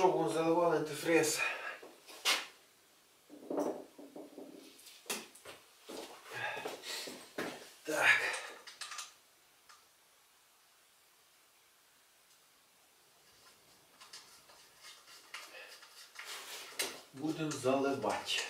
Що будемо заливали антифриз? Так. Будемо заливати.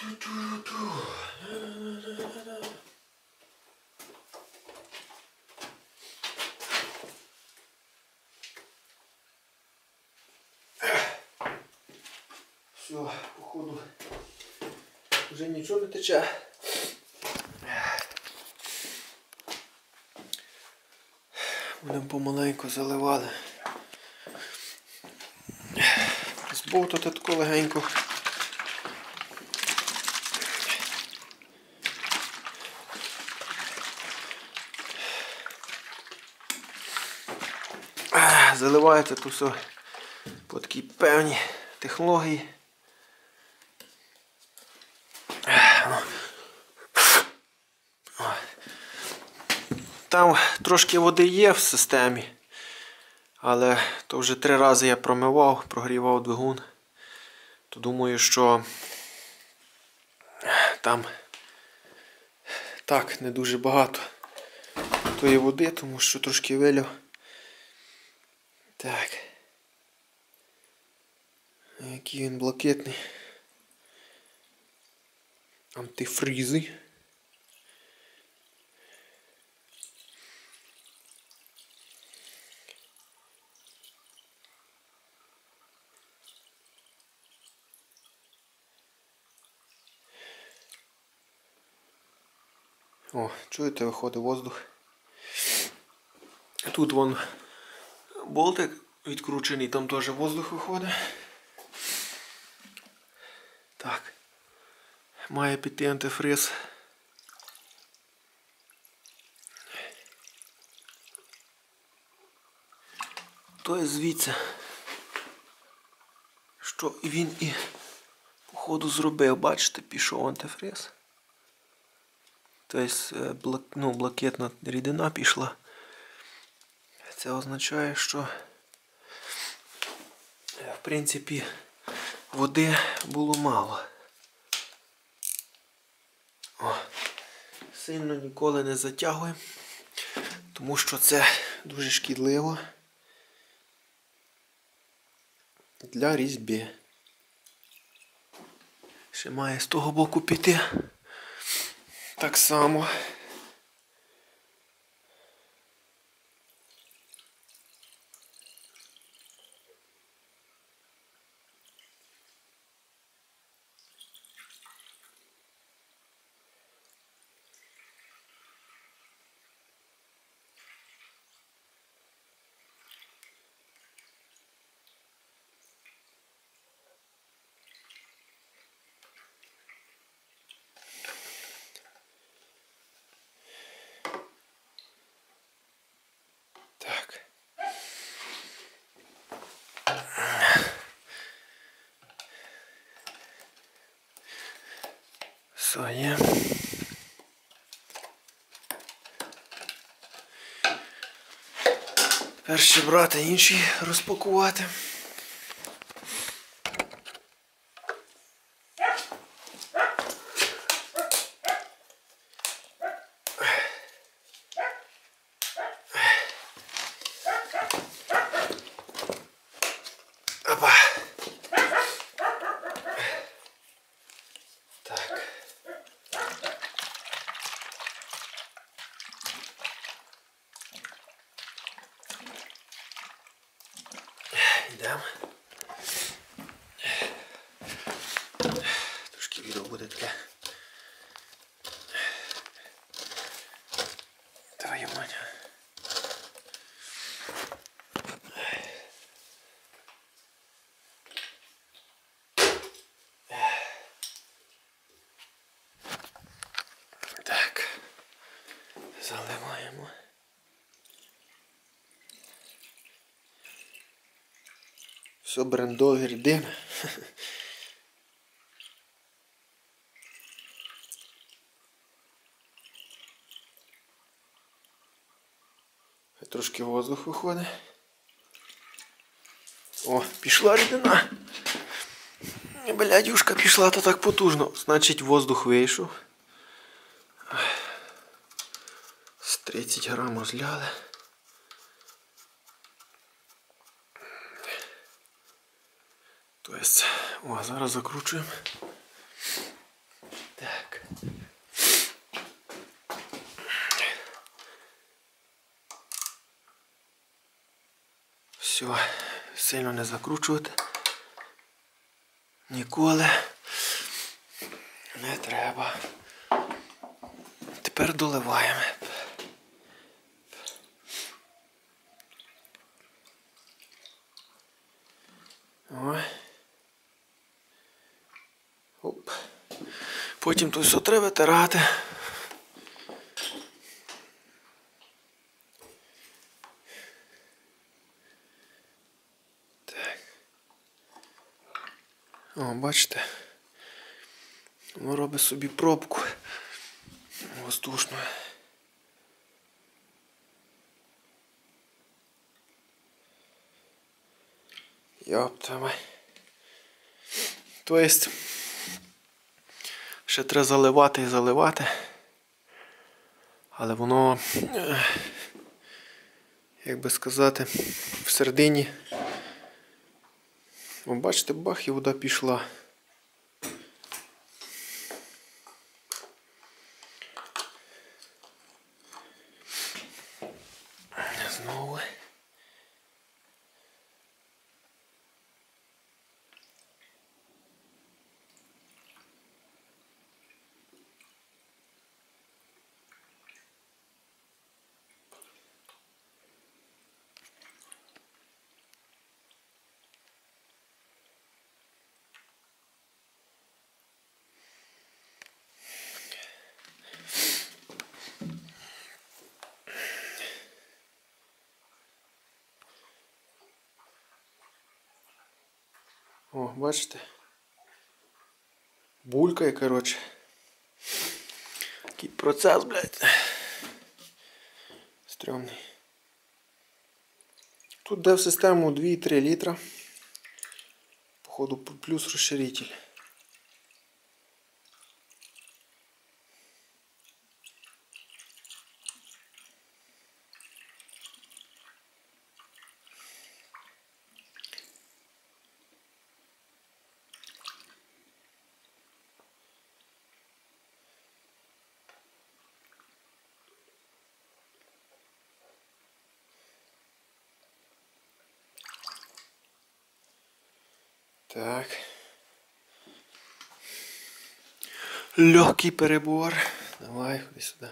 Все, походу, вже нічого не тече. Будемо помаленьку заливали. Збовтати таку легенько. Заливається тут все по такій певній технології. Там трошки води є в системі, але то вже три рази я промивав, прогрівав двигун. То думаю, що там так не дуже багато тої води, тому що трошки вилив. Так. Який він блакитний. Антифризи. О, чуєте, виходить воздух. Тут вон болтик відкручений, там теж воздух виходить. Так. Має піти антифриз. То є звідси, що він і походу зробив, бачите, пішов антифриз. Тобто ну, блакитна рідина пішла. Це означає, що е, в принципі води було мало. О, сильно ніколи не затягуємо, тому що це дуже шкідливо для різьби. Ще має з того боку піти. Так само. Все є. Перші брати інші розпакувати. буде. Твою мать. Так. Заливаємо. Все брендові рідини. Трошки воздух виходить. О, пішла рідина. Блядь, юшка пішла, то так потужно. Значить, воздух вийшов. З 30 грам розляли. Тобто, о, зараз закручуємо. Все, сильно не закручувати. Ніколи не треба. Тепер доливаємо. Ой. Потім тут все треба витирати. О, бачите? Воно робить собі пробку воздушну. Йоптамай. Тобто, ще треба заливати і заливати. Але воно, як би сказати, в середині. Бачите, бах і вода пішла. Знову. О, бачите? Булькає, коротше. Такий процес, блядь. Стрьомний. Тут де в систему 2-3 літра. Походу плюс розширитель. Так. Легкий перебор. Давай, ходи сюди.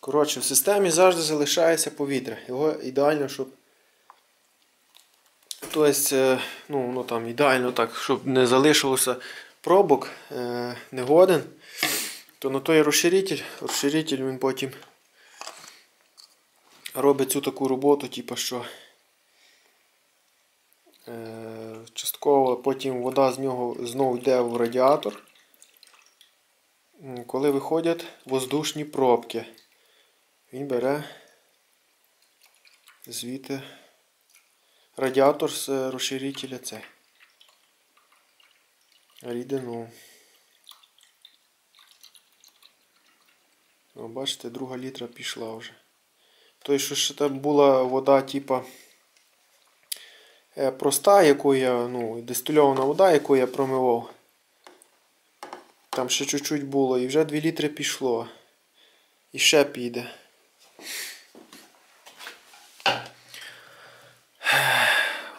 Коротше, в системі завжди залишається повітря. Його ідеально, щоб. Тобто, е, ну, воно там ідеально так, щоб не залишилося пробок е, негоден, то на той розширитель, розширитель він потім робить цю таку роботу, типу, що е, частково потім вода з нього знову йде в радіатор, коли виходять воздушні пробки. Він бере звідти радіатор з розширителя цей. Рідину. Бачите, друга літра пішла вже. Той, що ще там була вода, типа е, проста, яку я, ну, дистильована вода, яку я промивав. Там ще чуть-чуть було і вже 2 літри пішло. І ще піде.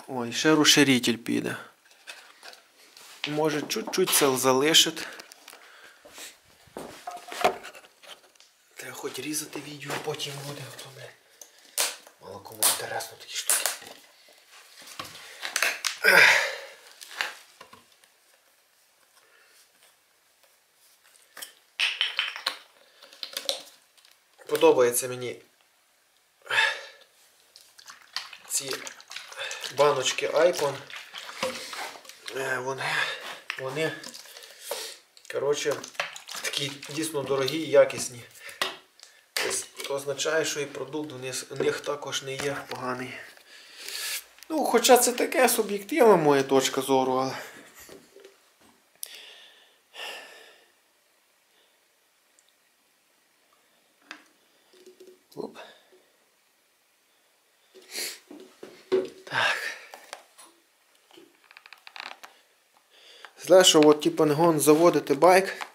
Ой, ще розширитель піде. Може чуть-чуть це залишить. Хоч різати відео, потім буде. а то, блядь, Мало кому інтересно такі штуки. подобається мені ці баночки Icon. Е, Вони, вони коротше, такі дійсно дорогі і якісні. Це означає, що і продукт у них, також не є поганий. Ну, хоча це таке суб'єктивна моя точка зору, але. Оп. Так. Знаєш, що от типу не гон заводити байк.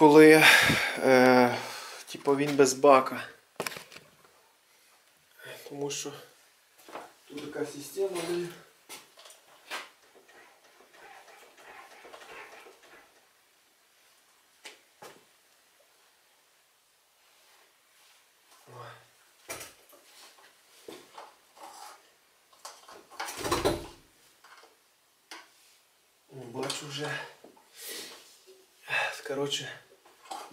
Коли е, типу він без бака. Тому що тут така система. О, Бачу вже.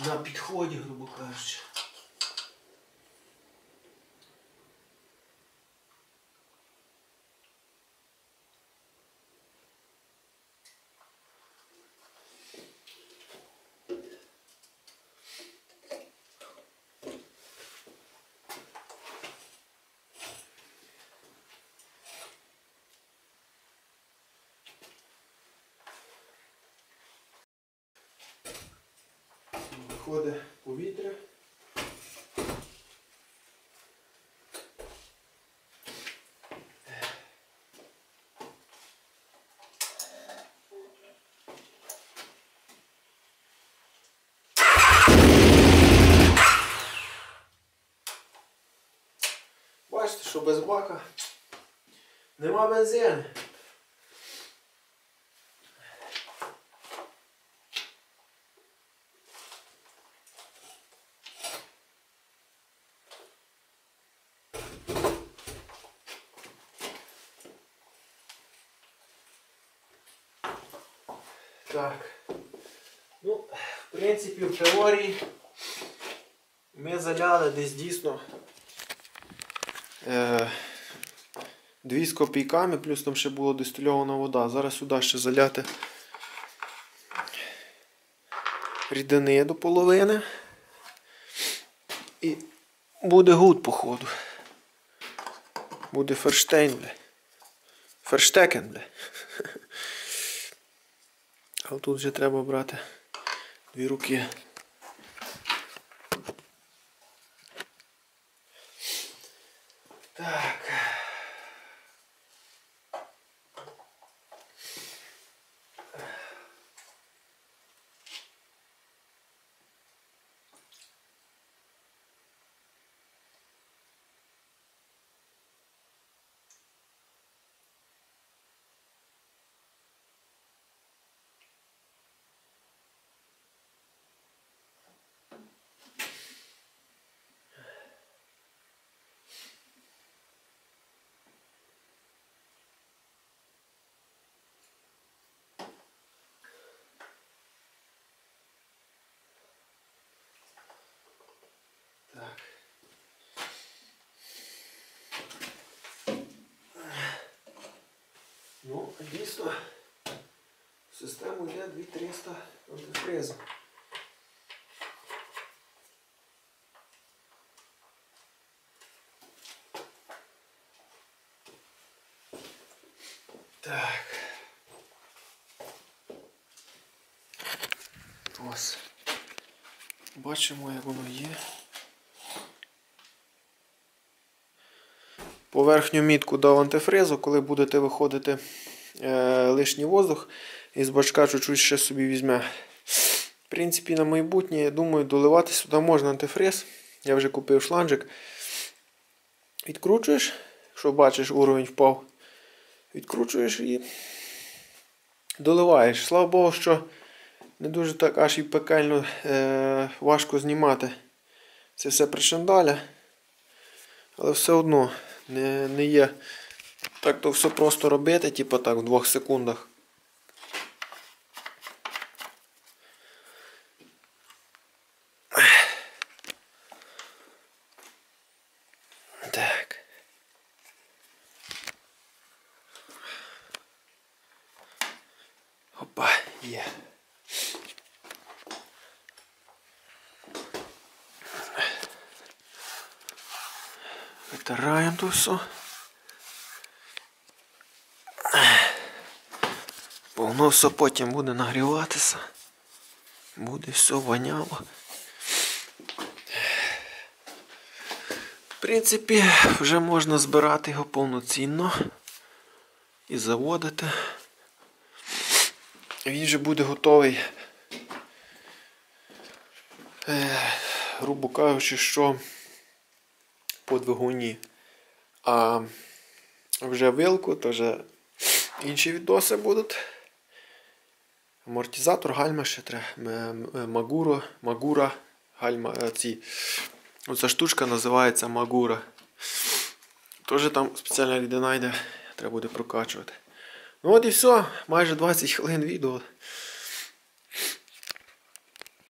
На підході, грубо кажучи. Виходить повітря. Бачите, що без бака нема бензину. Так. Ну, в в теорії ми заляли десь дійсно е, дві з копійками, плюс там ще була дистильована вода. Зараз сюди ще заляти рідини до половини. І буде гуд, походу. Буде ферштейн, бля. Ферштекен, бля. А тут вже треба брати дві руки. Так. Ну, дійсно, в систему йде 2300 антифризу. Так. Ось. Бачимо, як воно є. Поверхню мітку дав антифризу, коли будете виходити лишній воздух, із бачка чуть-чуть ще собі візьме. В принципі, на майбутнє, я думаю, доливати сюди можна антифриз. Я вже купив шланжик. Відкручуєш, що бачиш, уровень впав. Відкручуєш і доливаєш. Слава Богу, що не дуже так аж і пекельно е, важко знімати це все пришандаля. Але все одно не не є так то все просто робити, типу так, в двох секундах. Так. Опа, є. Витираємо тут все. Воно все потім буде нагріватися. Буде все воняло. В принципі, вже можна збирати його повноцінно і заводити. Він вже буде готовий. Е, грубо кажучи, що по двигуні. А вже вилку, то вже інші відоси будуть. Амортизатор, гальма ще треба. М- Магуро, Магура, гальма е, ці. Оця штучка називається Магура. Теж там спеціальна рідина йде, треба буде прокачувати. Ну от і все, майже 20 хвилин відео.